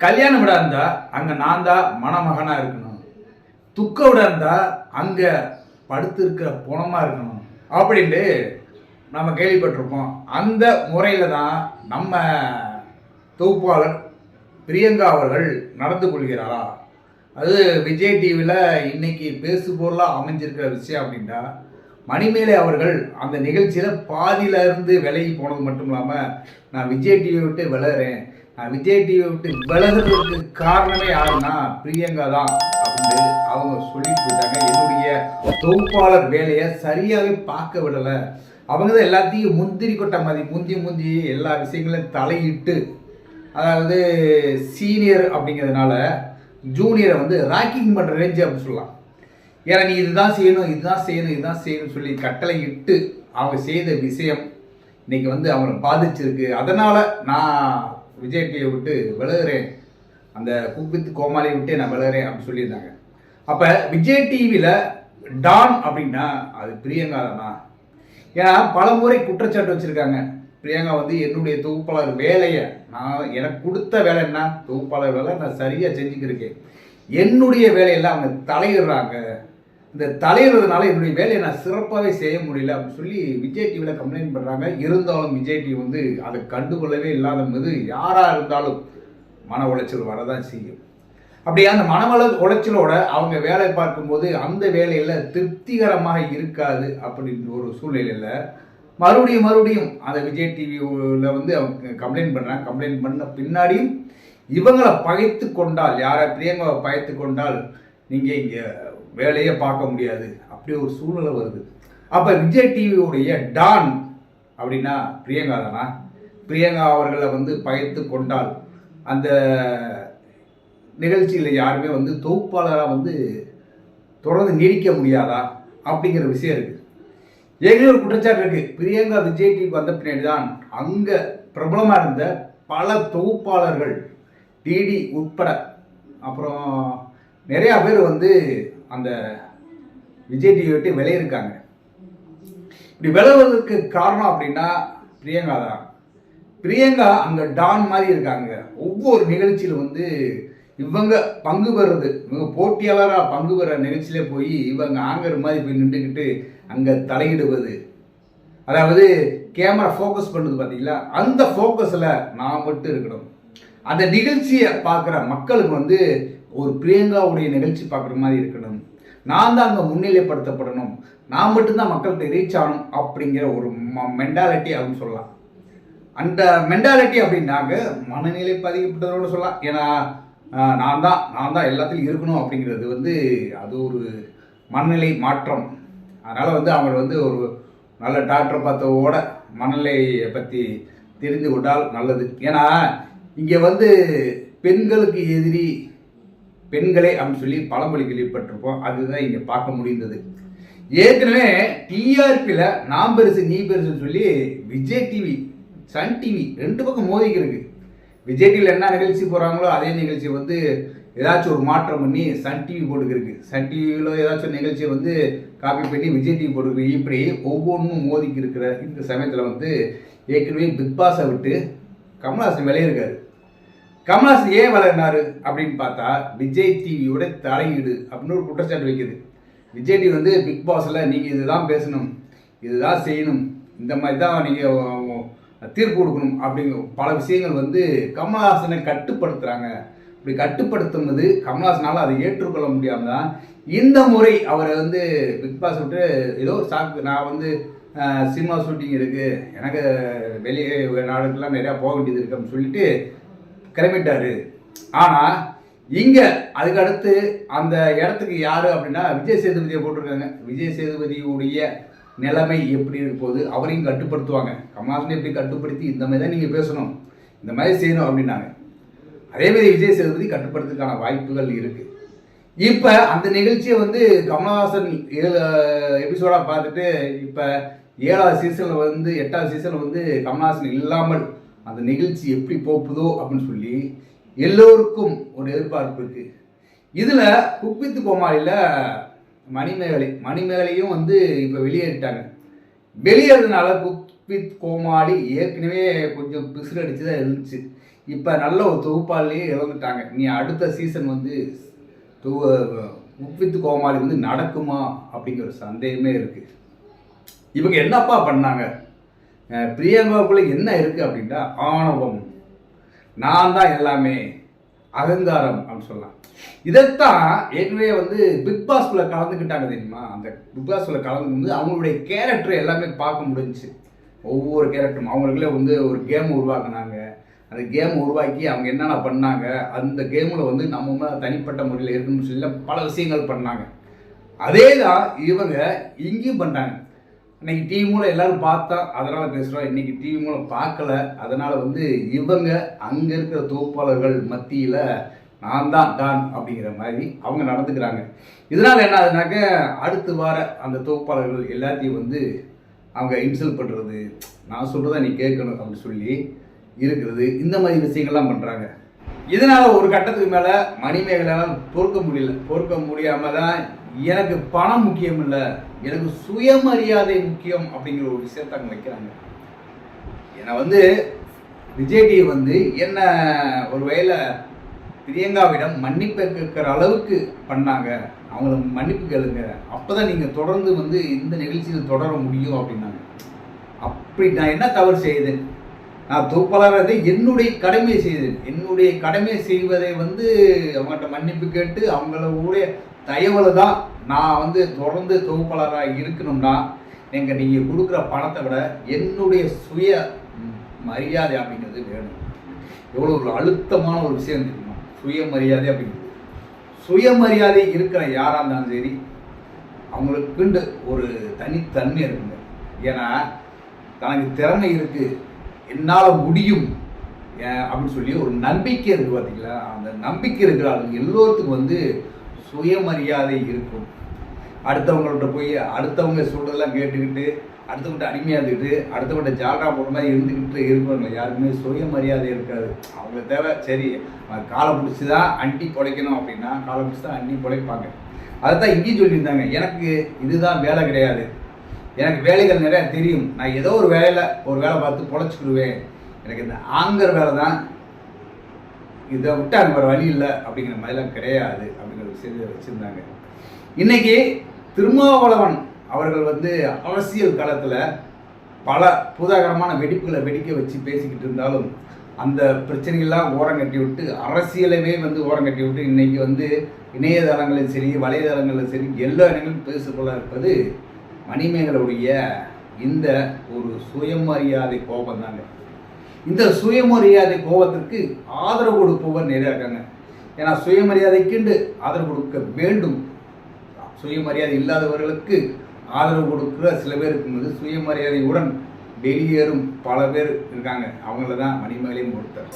கல்யாணம் விட இருந்தா அங்க நான் தான் மணமகனா இருக்கணும். துக்க விட இருந்தா அங்க படுத்து இருக்க புணமா இருக்கணும். அப்படின்ட்டு நம்ம கேள்விப்பட்டிருப்போம். அந்த முறையில தான் நம்ம தொகுப்பாளர் பிரியங்கா அவர்கள் நடந்து கொள்கிறாரா? அது விஜய் டிவியில் இன்னைக்கு பேசு பொருளாக அமைஞ்சிருக்கிற விஷயம் அப்படின்னா மணிமேலை அவர்கள் அந்த நிகழ்ச்சியில் பாதியில இருந்து விலகி போனது மட்டும் இல்லாமல் நான் விஜய் டிவியை விட்டு விளையிறேன் விஜய் டிவியை விட்டு விலகுறதுக்கு காரணமே யாருன்னா பிரியங்கா தான் அப்படின்னு அவங்க சொல்லிட்டு போயிட்டாங்க என்னுடைய தொகுப்பாளர் வேலையை சரியாகவே பார்க்க விடலை. அவங்க தான் எல்லாத்தையும் முந்திரி கொட்ட மாதிரி முந்தி முந்தி எல்லா விஷயங்களையும் தலையிட்டு அதாவது சீனியர் அப்படிங்கிறதுனால ஜூனியரை வந்து ராக்கிங் பண்ணுற ரேஞ்சு அப்படின்னு சொல்லலாம். ஏன்னா நீ இதுதான் செய்யணும் இதுதான் செய்யணும் இதுதான் செய்யணும்னு சொல்லி கட்டளை இட்டு அவங்க செய்த விஷயம் இன்னைக்கு வந்து அவங்களை பாதிச்சிருக்கு. அதனால் நான் விஜய் டிவியை விட்டு விலகுறேன். அந்த குக்வித் கோமாளியை விட்டு நான் விலகுறேன் அப்படின்னு சொல்லியிருந்தாங்க. அப்போ விஜய் டிவியில் டான் அப்படின்னா அது பிரியங்கா தானா ஏன்னா பல முறை குற்றச்சாட்டு வச்சுருக்காங்க. பிரியங்கா வந்து என்னுடைய தொகுப்பாளர் வேலையை நான் எனக்கு கொடுத்த வேலை என்ன? தொகுப்பாளர் வேலை நான் சரியாக செஞ்சுக்கிருக்கேன். என்னுடைய வேலையெல்லாம் அவங்க தலையிடுறாங்க. இந்த தலையிடுறதுனால என்னுடைய வேலையை நான் சிறப்பாகவே செய்ய முடியல அப்படின்னு சொல்லி விஜய் டிவியில் கம்ப்ளைண்ட் பண்ணுறாங்க இருந்தாலும் விஜய் டிவி வந்து அதை கண்டுகொள்ளவே இல்லாத போது யாராக இருந்தாலும் மன உளைச்சல் வரதான் செய்யும். அப்படி அந்த மனவள உளைச்சலோட அவங்க வேலை பார்க்கும்போது அந்த வேலையில் திருப்திகரமாக இருக்காது அப்படின்ற ஒரு சூழ்நிலையில் மறுபடியும் மறுபடியும் அந்த விஜய் டிவியில் வந்து அவங்க கம்ப்ளைண்ட் பண்ணுறாங்க கம்ப்ளைண்ட் பண்ண பின்னாடியும் இவங்களை பகைத்து கொண்டால் யாரை பிரியங்காவை பகைத்து கொண்டால் நீங்கள் இங்கே வேலையே பார்க்க முடியாது. அப்படி ஒரு சூழ்நிலை வருது. அப்போ விஜய் டிவியுடைய டான் அப்படின்னா பிரியங்கா தானா? பிரியங்கா அவர்களை வந்து பயத்து கொண்டால் அந்த நிகழ்ச்சியில் யாருமே வந்து தொகுப்பாளராக வந்து தொடர்ந்து நீடிக்க முடியாதா? அப்படிங்கிற விஷயம் இருக்குது ஏற்கனவே ஒரு குற்றச்சாட்டு இருக்குது பிரியங்கா விஜய் டிவி வந்த பின்னாடி தான் அங்கே பிரபலமாக இருந்த பல தொகுப்பாளர்கள் டிடி உட்பட அப்புறம் நிறையா பேர் வந்து அந்த விஜய் டிவி விட்டு விளையிருக்காங்க. இப்படி விலகுவதற்கு காரணம் அப்படின்னா பிரியங்கா தான். பிரியங்கா அங்கே டான் மாதிரி இருக்காங்க. ஒவ்வொரு நிகழ்ச்சியில் வந்து இவங்க பங்கு பெறுறது இவங்க போட்டியாளராக பங்கு பெற நிகழ்ச்சியிலே போய் இவங்க ஆங்கர் மாதிரி போய் நின்றுக்கிட்டு அங்கே தலையிடுவது. அதாவது கேமரா ஃபோக்கஸ் பண்ணுறது பார்த்தீங்களா அந்த ஃபோக்கஸில் நான் மட்டும் இருக்கணும். அந்த நிகழ்ச்சியை பார்க்குற மக்களுக்கு வந்து ஒரு பிரியங்காவுடைய நிகழ்ச்சி பார்க்குற மாதிரி இருக்கணும். நான் தான் அங்கே முன்னிலைப்படுத்தப்படணும். நான் மட்டும்தான் மக்கள்கிட்ட ரீச் ஆகணும் அப்படிங்கிற ஒரு மென்டாலிட்டி அப்படின்னு சொல்லலாம். அந்த மென்டாலிட்டி அப்படின்னாக்க மனநிலை பதிக்கப்பட்டதோடு சொல்லலாம். ஏன்னா நான் தான் நான் தான் எல்லாத்துலையும் இருக்கணும் அப்படிங்கிறது வந்து அது ஒரு மனநிலை மாற்றம். அதனால் வந்து அவங்க வந்து ஒரு நல்ல டாக்டரை பார்த்தவோட மனநிலையை பற்றி தெரிந்து கொண்டால் நல்லது. ஏன்னா இங்கே வந்து பெண்களுக்கு எதிரி பெண்களே அப்படின்னு சொல்லி பழமொழி கேள்விப்பட்டிருப்போம் அதுதான் இங்கே பார்க்க முடிந்தது. ஏற்கனவே டிஆர்பியில் நான் பெருசு நீ பெருசுன்னு சொல்லி விஜய் டிவி சன் டிவி ரெண்டு பக்கம் மோதிக்கிருக்கு விஜய் டிவியில் என்ன நிகழ்ச்சி போகிறாங்களோ அதே நிகழ்ச்சி வந்து ஏதாச்சும் ஒரு மாற்றம் பண்ணி சன் டிவி போட்டுக்கிருக்கு சன் டிவியில் ஏதாச்சும் ஒரு நிகழ்ச்சியை வந்து காப்பி பண்ணி விஜய் டிவி போட்டுருக்கு இப்படி ஒவ்வொன்றும் மோதிக்கு இருக்கிற இந்த சமயத்தில் வந்து ஏற்கனவே பிக் பாஸை விட்டு கமல்ஹாசன் விளையிருக்காரு கமல்ஹாசன் ஏன் வளர்னாரு அப்படின்னு பார்த்தா விஜய் டிவியோட தலையீடு அப்படின்னு ஒரு குற்றச்சாட்டு வைக்குது. விஜய் டிவி வந்து பிக் பாஸில் நீங்கள் இதுதான் பேசணும் இதுதான் செய்யணும் இந்த மாதிரி தான் நீங்கள் தீர்ப்பு கொடுக்கணும் அப்படிங்கிற பல விஷயங்கள் வந்து கமல்ஹாசனை கட்டுப்படுத்துகிறாங்க இப்படி கட்டுப்படுத்தும்போது கமல்ஹாசனால் அதை ஏற்றுக்கொள்ள முடியாமல் தான் இந்த முறை அவரை வந்து பிக் பாஸ் விட்டு ஏதோ சாக்கு நான் வந்து சினிமா ஷூட்டிங் இருக்குது எனக்கு வெளியே நாடுக்கெல்லாம் நிறையா போக வேண்டியது இருக்குது அப்படின்னு சொல்லிட்டு கிளம்பிட்டாரு. ஆனால் இங்கே அதுக்கு அடுத்து அந்த இடத்துக்கு யார் அப்படின்னா விஜய் சேதுபதியை போட்டிருக்காங்க. விஜய் சேதுபதியுடைய நிலைமை எப்படி இருப்போது அவரையும் கட்டுப்படுத்துவாங்க. கமல்ஹாசனை எப்படி கட்டுப்படுத்தி இந்த மாதிரி தான் நீங்கள் பேசணும். இந்த மாதிரி செய்யணும் அப்படின்னாங்க. அதே மாதிரி விஜய் சேதுபதி கட்டுப்படுத்துக்கான வாய்ப்புகள் இருக்குது இப்போ அந்த நிகழ்ச்சியை வந்து கமலஹாசன் ஏழு எபிசோடாக பார்த்துட்டு இப்போ ஏழாவது சீசனில் வந்து எட்டாவது சீசனில் வந்து கமல்ஹாசன் இல்லாமல் அந்த நிகழ்ச்சி எப்படி போப்புதோ அப்படின்னு சொல்லி எல்லோருக்கும் ஒரு எதிர்பார்ப்பு இருக்கு. இதில் குக்வித்து கோமாளியில் மணிமேகலை மணிமேகலையும் வந்து இப்போ வெளியேறிட்டாங்க. வெளியேறதுனால குப்பித் கோமாளி ஏற்கனவே கொஞ்சம் பிசுறு அடித்து தான் இருந்துச்சு. இப்போ நல்ல ஒரு தொகுப்பாளிலேயே இறந்துட்டாங்க. நீ அடுத்த சீசன் வந்து குப்பித்து கோமாளி வந்து நடக்குமா அப்படிங்கிற ஒரு சந்தேகமே இருக்குது இவங்க என்னப்பா பண்ணாங்க? பிரியங்காவுக்குள்ள என்ன இருக்குது அப்படின்னா ஆணவம். நான் தான் எல்லாமே. அகங்காரம் அப்படின்னு சொல்லலாம். இதைத்தான் ஏற்கனவே வந்து பிக் பாஸ்குள்ள கலந்துக்கிட்டாங்க தெரியுமா? அந்த பிக் பாஸ்குள்ள கலந்து வந்து அவங்களுடைய கேரக்டர் எல்லாமே பார்க்க முடிஞ்சுச்சு. ஒவ்வொரு கேரக்டரும் அவங்களுக்குள்ளே வந்து ஒரு கேம் உருவாக்குனாங்க. அந்த கேம் உருவாக்கி அவங்க என்னென்ன பண்ணாங்க? அந்த கேமில் வந்து நம்ம தனிப்பட்ட முறையில் இருக்குன்னு சொல்லி பல விஷயங்கள் பண்ணாங்க. அதே தான் இவங்க இங்கேயும் பண்ணாங்க இன்னைக்கு டிவி மூலம் எல்லாரும் பார்த்தா அதனால பேசுகிறோம் இன்னைக்கு டிவி மூலம் பார்க்கல. அதனால வந்து இவங்க அங்கே இருக்கிற தொகுப்பாளர்கள் மத்தியில் நான் தான் தான் அப்படிங்கிற மாதிரி அவங்க நடந்துக்கிறாங்க. இதனால என்ன ஆகுதுனாக்க அடுத்து வார அந்த தொகுப்பாளர்கள் எல்லாத்தையும் வந்து அவங்க இன்சல்ட் பண்ணுறது நான் சொல்கிறத நீ கேட்கணும் அப்படின்னு சொல்லி இருக்கிறது இந்த மாதிரி விஷயங்கள்லாம் பண்ணுறாங்க இதனால ஒரு கட்டத்துக்கு மேலே மணிமேகலால் பொறுக்க முடியல. பொறுக்க முடியாம தான் எனக்கு பணம் முக்கியம் இல்லை எனக்கு சுயமரியாதை முக்கியம் அப்படிங்கிற ஒரு விஷயத்த அங்கே வைக்கிறாங்க. என்னை வந்து விஜய் டிவி வந்து என்ன ஒரு வேளை பிரியங்காவிடம் மன்னிப்பு கேட்குற அளவுக்கு பண்ணாங்க. அவங்கள மன்னிப்பு கேளுங்க. அப்போ தான் நீங்கள் தொடர்ந்து வந்து இந்த நிகழ்ச்சியில் தொடர முடியும் அப்படின்னாங்க. அப்படி நான் என்ன தவறு செய்தேன்? நான் தொகுப்பாளராக என்னுடைய கடமையை செய்தேன். என்னுடைய கடமையை செய்வதை வந்து அவங்கள்ட்ட மன்னிப்பு கேட்டு அவங்களுடைய தயவில் தான் நான் வந்து தொடர்ந்து தொகுப்பாளராக இருக்கணும்னா நீங்கள் நீங்கள் கொடுக்குற பணத்தை விட என்னுடைய சுய மரியாதை அப்படிங்கிறது வேணும். எவ்வளோ ஒரு அழுத்தமான ஒரு விஷயம் தெரியுமா? சுயமரியாதை அப்படிங்கிறது. சுயமரியாதை இருக்கிற யாராக இருந்தாலும் சரி அவங்களுக்குண்டு ஒரு தனித்தன்மை இருக்குங்க. ஏன்னா தனக்கு திறமை இருக்குது என்னால் முடியும் ஏன் அப்படின்னு சொல்லி ஒரு நம்பிக்கை இருக்குது பார்த்தீங்களா அந்த நம்பிக்கை இருக்கிற ஆளுங்க எல்லோருத்துக்கும் வந்து சுயமரியாதை இருக்கும். அடுத்தவங்கள்ட்ட போய் அடுத்தவங்க சொல்றதெல்லாம் கேட்டுக்கிட்டு அடுத்தவங்கிட்ட அடிமையாக இருந்துக்கிட்டு அடுத்தவங்கிட்ட ஜாலரா போடுற மாதிரி இருந்துக்கிட்டு இருக்கிறவங்க யாருக்குமே சுயமரியாதை இருக்காது. அவங்க தேவை சரி காலை பிடிச்சி தான் அண்டி பிழைக்கணும் அப்படின்னா காலை பிடிச்சி தான் அண்டி பிழைப்பாங்க அதை தான் இங்கேயும் சொல்லியிருந்தாங்க. எனக்கு இதுதான் வேலை கிடையாது. எனக்கு வேலைகள் நிறையா தெரியும். நான் ஏதோ ஒரு வேலையில் ஒரு வேலை பார்த்து பொழைச்சிக்கிடுவேன். எனக்கு இந்த ஆங்கர் வேலை தான் இதை விட்டு அங்கே வழி இல்லை அப்படிங்கிற மாதிரிலாம் கிடையாது அப்படிங்கிற விஷயத்தை வச்சுருந்தாங்க. இன்னைக்கு திருமாவளவன் அவர்கள் வந்து அரசியல் காலத்தில் பல புதாகரமான வெடிப்புகளை வெடிக்க வச்சு பேசிக்கிட்டு இருந்தாலும் அந்த பிரச்சனைகள்லாம் ஓரம் கட்டி விட்டு அரசியலவே வந்து ஓரங்கட்டி விட்டு இன்னைக்கு வந்து இணையதளங்களிலும் சரி வலைதளங்களிலும் சரி எல்லா இடங்களும் பேசுபொருளாக இருப்பது மணிமேகலுடைய இந்த ஒரு சுயமரியாதை கோபம் தாங்க. இந்த சுயமரியாதை கோபத்திற்கு ஆதரவு கொடுப்பவர் நிறையா இருக்காங்க. ஏன்னா சுயமரியாதைக்குண்டு ஆதரவு கொடுக்க வேண்டும். சுயமரியாதை இல்லாதவர்களுக்கு ஆதரவு கொடுக்குற சில பேர் இருக்கும்போது சுயமரியாதையுடன் வெளியேறும் பல பேர் இருக்காங்க. அவங்கள தான் மணிமேலையும் கொடுத்தார்